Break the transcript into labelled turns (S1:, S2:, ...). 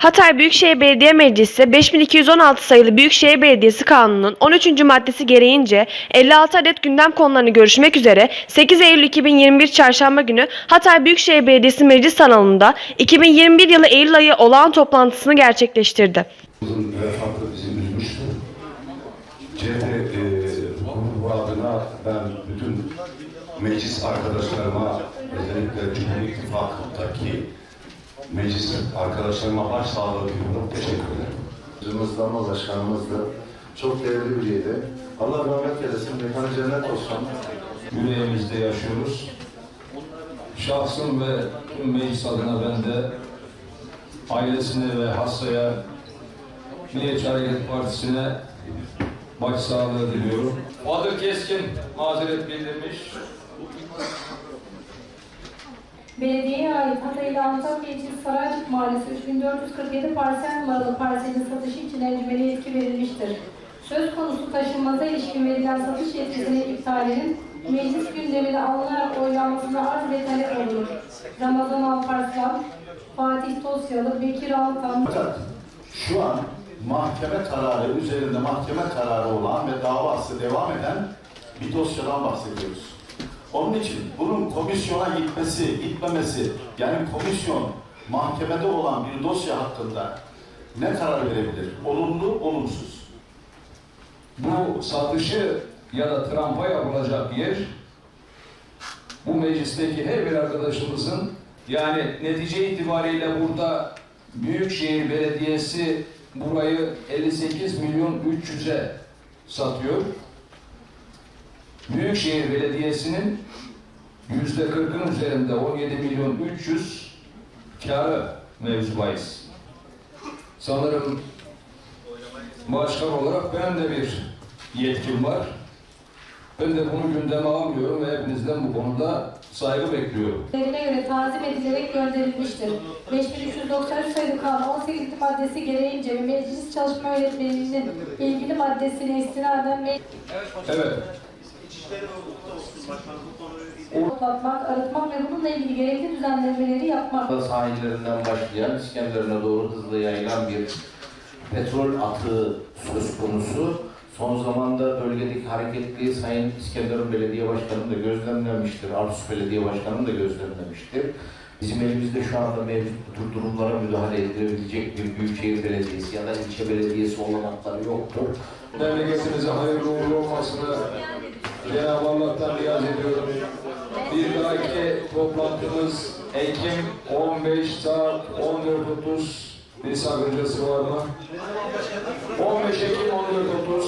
S1: Hatay Büyükşehir Belediye Meclisi 5216 sayılı Büyükşehir Belediyesi Kanunu'nun 13. maddesi gereğince 56 adet gündem konularını görüşmek üzere 8 Eylül 2021 Çarşamba günü Hatay Büyükşehir Belediyesi Meclis Salonu'nda 2021 yılı Eylül ayı olağan toplantısını gerçekleştirdi.
S2: Vefatı bizi üzmüştü. CHP e, grubu adına ben bütün meclis arkadaşlarıma özellikle Cumhur İttifakı'ndaki meclis arkadaşlarıma başsağlığı diliyorum. Teşekkür ederim.
S3: Başımızda ama başkanımız da çok değerli biriydi. Allah rahmet eylesin, mekanı cennet olsun.
S4: yüreğimizde yaşıyoruz. Şahsım ve tüm meclis adına ben de ailesine ve hastaya Milliyetçi Hareket Partisi'ne başsağlığı diliyorum. Bahadır Keskin mazeret bildirmiş.
S5: Belediyeye ait Hatay ile Antakya için Saraycık Mahallesi 3447 parsel numaralı parselin satışı için encümene yetki verilmiştir. Söz konusu taşınmaza ilişkin verilen satış yetkisinin iptalinin meclis gündemine alınarak oylanmasına arz ve talep olunur. Ramazan Alparslan, Fatih Tosyalı, Bekir Altan,
S3: Fakat şu an mahkeme kararı üzerinde mahkeme kararı olan ve davası devam eden bir dosyadan bahsediyoruz. Onun için bunun komisyona gitmesi, gitmemesi, yani komisyon mahkemede olan bir dosya hakkında ne karar verebilir? Olumlu, olumsuz.
S4: Bu satışı ya da trampa yapılacak yer bu meclisteki her bir arkadaşımızın yani netice itibariyle burada Büyükşehir Belediyesi burayı 58 milyon 300'e satıyor. Büyükşehir Belediyesi'nin yüzde 40'ın üzerinde 17 milyon 300 karı mevzu bahis. Sanırım başkan olarak benim de bir yetkim var. Ben de bunu gündeme almıyorum ve hepinizden bu konuda saygı
S5: bekliyorum.Lerine göre tazim edilerek gönderilmiştir. 5393 sayılı kanun 18. maddesi gereğince ve meclis çalışma öğretmeninin ilgili maddesine istinaden
S4: Evet.
S5: toplatmak, arıtmak ve bununla ilgili gerekli düzenlemeleri yapmak.
S6: Sahillerinden başlayan İskenderun'a doğru hızla yayılan bir petrol atığı söz konusu. Son zamanda bölgedeki hareketliği Sayın İskenderun Belediye Başkanı da gözlemlemiştir. Artus Belediye Başkanı da gözlemlemiştir. Bizim elimizde şu anda mevcut bu durumlara müdahale edilebilecek bir büyükşehir belediyesi ya da ilçe belediyesi olanakları yoktur.
S4: Memleketimize hayırlı uğurlu olmasını Cenab-ı Allah'tan riyaz ediyorum. Bir dahaki toplantımız Ekim 15 saat 14.30 bir sakıncası var mı? 15 Ekim 14.30